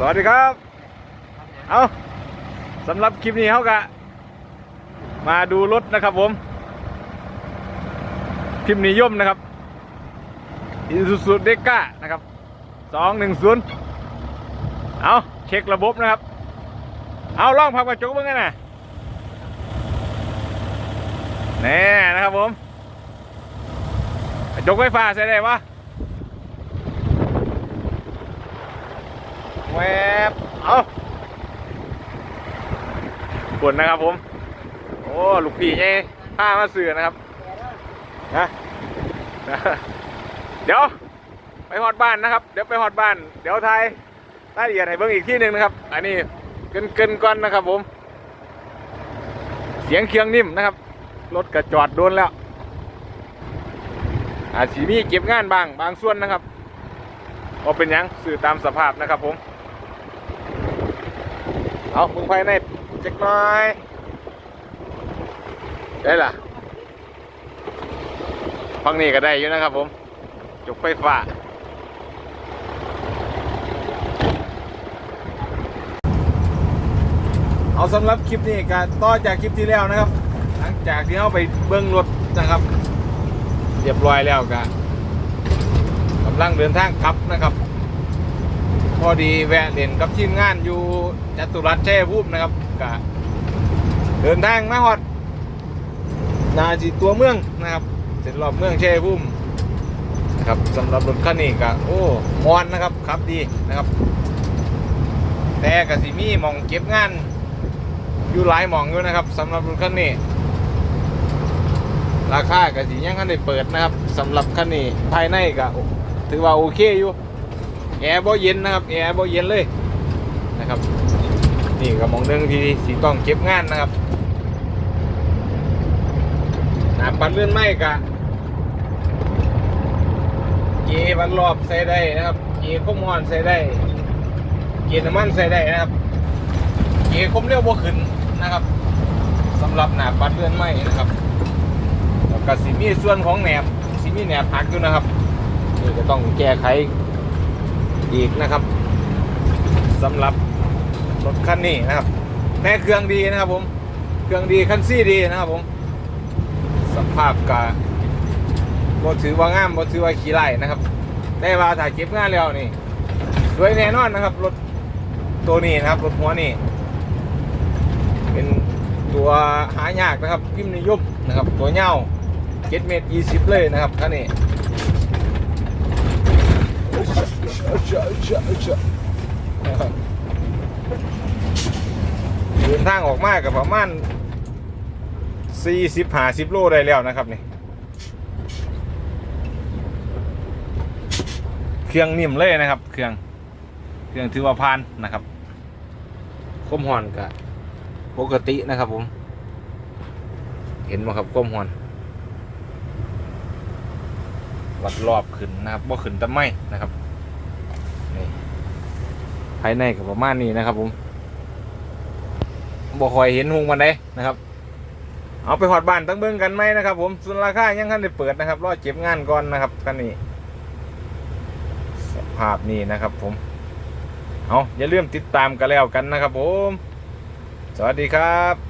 สวัสดีครับ เอาสำหรับคลิปนี้เขากะ มาดูรถนะครับผม พิมพ์นิยมนะครับอิซูซูเดก้านะครับสองหนึ่งศูนย์เอาเช็คระบบนะครับ เอาล่องพับกระจกบ้างกันนะแน่นะครับผมกระจกไฟฟ้าใช้ได้ปะแวบ เอากดนะครับผม โอ้ลูกพี่ไงผ้ามาเสือนะครับนะเดี๋ยว ไปฮอดบ้านนะครับ เดี๋ยวไปฮอดบ้าน เดี๋ยวไทยรายละเอียดให้เบิ่งอีกที่หนึ่งนะครับ อันนี้เกินเกินก่อนนะครับผม เสียงเครื่องนิ่มนะครับ รถกระจอดโดนแล้วอาจสีมีเก็บงานบางบางส่วนนะครับเอาเป็นยังสื่อตามสภาพนะครับผม เอามึงภายในเจ็กหน้อยได้ล่ะฟังนี่ก็ได้อยู่นะครับผมจุกไฟฟ้าเอาสำหรับคลิปนี้ก็ต่อจากคลิปที่แล้วนะครับ หลังจากที่เราไปเบิ้องรถนะครับ เรียบร้อยแล้วก็กำลังเดินทางกลับนะครับ พอดีแวะเล่นกับทีมงานอยู่จตุรัสแชัยภูมินะครับก็เดินทางมาฮอดนาจีตัวเมืองนะครับ เสร็จรอบเมืองแชัยภูมินะครับสำหรับรถคันนี้ก็โอ้มอนนะครับขับดีนะครับ แต่กสิมีมองเก็บงาน อยู่หลายมองอยู่นะครับสำหรับรถคันนี้ราคากสิยังคันได้เปิดนะครับสำหรับคันนี้ภายในก็ถือว่าโอเคอยู่ แอร์บ่เย็นนะครับแอร์บ่เย็นเลยนะครับนี่ก็มองหนึงที่สีต้องเก็บงานนะครับหนาปันเลื่อนไม้กะเกียวันรอบใส่ได้นะครับ เกียร์คมอนใส่ได้ เกียน้ำมันใส่ได้นะครับ เกียร์คมเร็วบ่ขึ้นนะครับสำหรับหนาปัดเลื่อนไม้นะครับแล้วก็สีมีส่วนของแหนบสีมีแหนบหักอยู่นะครับนี่ก็ต้องแก้ไข อีกนะครับสำหรับรถคันนี้นะครับแม่เครื่องดีนะครับผมเครื่องดีคันซี่ดีนะครับผมสภาพกะบถือว่างามบถือว่าขี้ไล่นะครับได้ว่าถ่ายเก็บงานแล้วนี่สวยแน่นอนนะครับรถตัวนี้นะครับรถหัวนี่เป็นตัวหายากนะครับพิมพ์นิยมนะครับ ตัวเงาเจ็ดเมตรยี่สิบเลยนะครับคันนี้ เดินทางออกมากับประมาณสี่สิบหาสิบโลได้แล้วนะครับนี่เครื่องนิ่มเลยนะครับ เครื่องเครื่องถือว่าพานนะครับก้มหอนกับปกตินะครับผม เห็นไหมครับก้มหอน วัดรอบขึ้นนะครับบ่าขึ้นแตะไม่นะครับ ภายในกับประมาณนี้นะครับ ผมบ่คอยเห็นหุงมันได้นะครับ เอาไปหอดบ้านตั้งเบิ้งกันไหมนะครับ ผมส่วนราคายังคันได้เปิดนะครับรอเก็บงานก่อนนะครับกันนี้สภาพนี้นะครับ ผมเอาอย่าลืมติดตามกันแล้วกันนะครับ ผม สวัสดีครับ